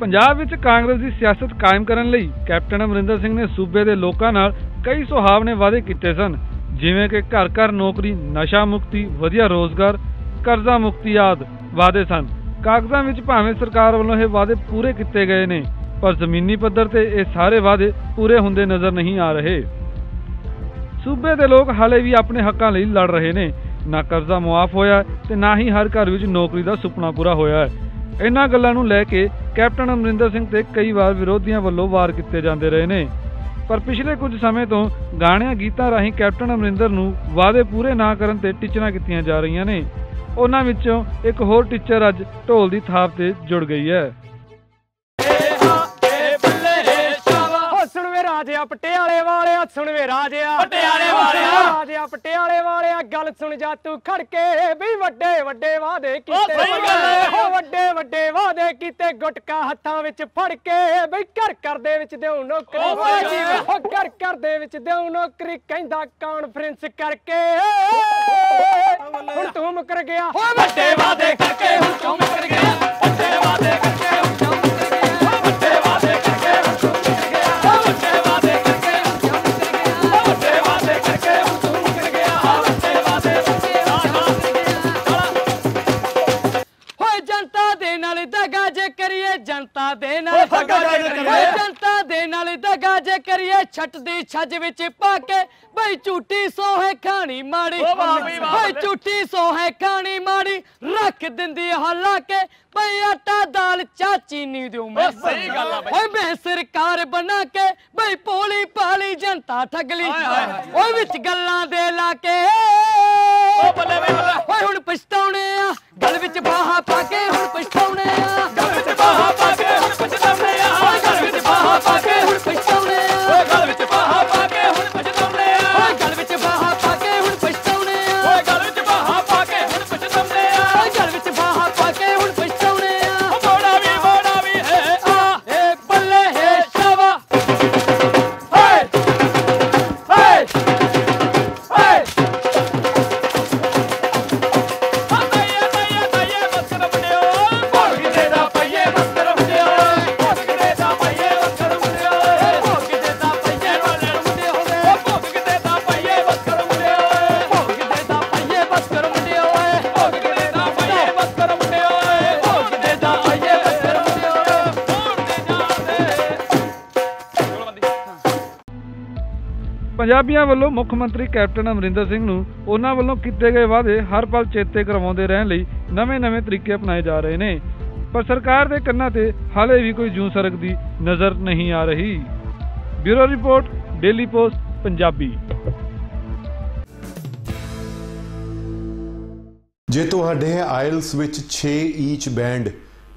ਪੰਜਾਬ ਵਿੱਚ ਕਾਂਗਰਸ ਦੀ ਸਿਆਸਤ ਕਾਇਮ ਕਰਨ ਲਈ ਕੈਪਟਨ ਅਮਰਿੰਦਰ ਸਿੰਘ ਨੇ ਸੂਬੇ ਦੇ ਲੋਕਾਂ ਨਾਲ ਕਈ ਸੁਹਾਵਣੇ ਵਾਅਦੇ ਕੀਤੇ ਸਨ, ਜਿਵੇਂ ਕਿ ਘਰ ਘਰ ਨੌਕਰੀ, ਨਸ਼ਾ ਮੁਕਤੀ, ਵਧੀਆ ਰੋਜ਼ਗਾਰ, ਕਰਜ਼ਾ ਮੁਕਤੀ ਆਦਿ ਵਾਅਦੇ ਸਨ। ਕਾਗਜ਼ਾਂ ਵਿੱਚ ਭਾਵੇਂ ਸਰਕਾਰ ਵੱਲੋਂ ਇਹ ਵਾਅਦੇ ਪੂਰੇ ਕੀਤੇ ਗਏ ਨੇ, ਪਰ ਜ਼ਮੀਨੀ ਪੱਧਰ ਤੇ ਇਹ ਸਾਰੇ ਵਾਅਦੇ ਪੂਰੇ ਹੁੰਦੇ ਨਜ਼ਰ ਨਹੀਂ ਆ ਰਹੇ। ਸੂਬੇ ਦੇ ਲੋਕ ਹਾਲੇ ਵੀ ਆਪਣੇ ਹੱਕਾਂ ਲਈ ਲੜ ਰਹੇ ਨੇ। ਨਾ ਕਰਜ਼ਾ ਮੁਆਫ ਹੋਇਆ ਤੇ ਨਾ ਹੀ ਹਰ ਘਰ ਵਿੱਚ ਨੌਕਰੀ ਦਾ ਸੁਪਨਾ ਪੂਰਾ ਹੋਇਆ ਹੈ। ਇਹਨਾਂ ਗੱਲਾਂ ਨੂੰ ਲੈ ਕੇ ਕੈਪਟਨ ਅਮਰਿੰਦਰ ਸਿੰਘ ਤੇ ਕਈ ਵਾਰ ਵਿਰੋਧੀਆਂ ਵੱਲੋਂ ਵਾਰ ਕੀਤੇ ਜਾਂਦੇ ਰਹੇ ਨੇ। ਪਰ ਪਿਛਲੇ ਕੁਝ ਸਮੇਂ ਤੋਂ ਗਾਣਿਆਂ ਗੀਤਾਂ ਰਾਹੀਂ ਕੈਪਟਨ ਅਮਰਿੰਦਰ ਨੂੰ ਵਾਅਦੇ ਪੂਰੇ ਨਾ ਕਰਨ ਤੇ ਟਿੱਚਰਾਂ ਕੀਤੀਆਂ ਜਾ ਰਹੀਆਂ ਨੇ। ਉਹਨਾਂ ਵਿੱਚੋਂ ਇੱਕ ਹੋਰ ਟੀਚਰ ਅੱਜ ਢੋਲ ਦੀ ਥਾਪ ਤੇ ਜੁੜ ਗਈ ਹੈ। ਰਾਜਿਆ ਪਟਿਆਲੇ ਵਾਲਿਆ ਸੁਣ ਵੇ ਰਾਜਿਆ ਪਟਿਆਲੇ ਵਾਲਿਆ। ਰਾਜਿਆ ਪਟਿਆਲੇ ਵਾਲਿਆ ਗੱਲ ਸੁਣ ਜਾ ਤੂੰ ਖੜ ਕੇ ਵੀ ਵੱਡੇ ਵੱਡੇ ਵਾਦੇ ਕੀਤੇ ਹੈ। ਵੱਡੇ ਵੱਡੇ ਵਾਦੇ ਕੀਤੇ ਗੁਟਕਾ ਹੱਥਾਂ ਵਿੱਚ ਫੜ ਕੇ ਬਈ ਘਰ ਘਰ ਦੇ ਵਿੱਚ ਦਿਉ ਨੌਕਰੀ ਹੈ। ਘਰ ਘਰ ਦੇ ਵਿੱਚ ਦਿਉ ਨੌਕਰੀ ਕਹਿੰਦਾ ਕਾਨਫਰੰਸ ਕਰਕੇ ਹੁਣ ਤੂੰ ਮੁਕਰ ਗਿਆ ਓ ਵੱਡੇ ਵਾਦੇ ਕਰਕੇ ਜਨਤਾ ਦੇ ਨਾਲ ਓ ਦਗਾ ਜੇ ਕਰੀਏ। ਹੋਏ ਜਨਤਾ ਦੇ ਨਾਲ ਦਗਾ ਜੇ ਕਰੀਏ। ਛੱਟ ਦੀ ਛੱਜ ਵਿੱਚ ਪਾ ਕੇ ਬਈ ਝੂਠੀ ਸੋਹੇ ਖਾਣੀ ਮਾੜੀ। ਬਈ ਝੂਠੀ ਸੋਹੇ ਖਾਣੀ ਮਾੜੀ। ਰੱਖ ਦਿੰਦੀ ਹਲਾ ਕੇ ਬਈ ਆਟਾ ਦਾਲ ਚਾਚੀ ਨਹੀਂ ਦਿਉ ਮੈਂ ਸਹੀ ਗੱਲ ਆ ਬਈ। ਓਏ ਮੈਂ ਸਰਕਾਰ ਬਣਾ ਕੇ ਬਈ ਭੋਲੀ ਭਾਲੀ ਜਨਤਾ ਠੱਗ ਲਈ। ਹਾਏ ਹਾਏ। ਓਏ ਵਿੱਚ ਗੱਲਾਂ ਦੇ ਲਾ ਕੇ। ਓ ਬੱਲੇ ਬੱਲੇ। ਓਏ ਹੁਣ ਪਛਤਾਉਣੇ ਆ। ਗਲ ਵਿੱਚ ਬਾਹਾਂ ਪਾ ਕੇ ਹੁਣ ਪੰਜਾਬੀਆਂ ਵੱਲੋਂ ਮੁੱਖ ਮੰਤਰੀ ਕੈਪਟਨ ਅਮਰਿੰਦਰ ਸਿੰਘ ਨੂੰ ਉਹਨਾਂ ਵੱਲੋਂ ਕੀਤੇ ਗਏ ਵਾਅਦੇ ਹਰ ਪਲ ਚੇਤੇ ਕਰਵਾਉਂਦੇ ਰਹਿਣ ਲਈ ਨਵੇਂ-ਨਵੇਂ ਤਰੀਕੇ ਅਪਣਾਏ ਜਾ ਰਹੇ ਨੇ। ਪਰ ਸਰਕਾਰ ਦੇ ਕੰਨਾਂ ਤੇ ਹਾਲੇ ਵੀ ਕੋਈ ਜੂੰ ਸਰਕਦੀ ਨਜ਼ਰ ਨਹੀਂ ਆ ਰਹੀ। Bureau report, daily post, Punjabi. ਜੇ ਤੁਹਾਡੇ ਆਇਲਸ ਵਿੱਚ 6 ਈਚ ਬੈਂਡ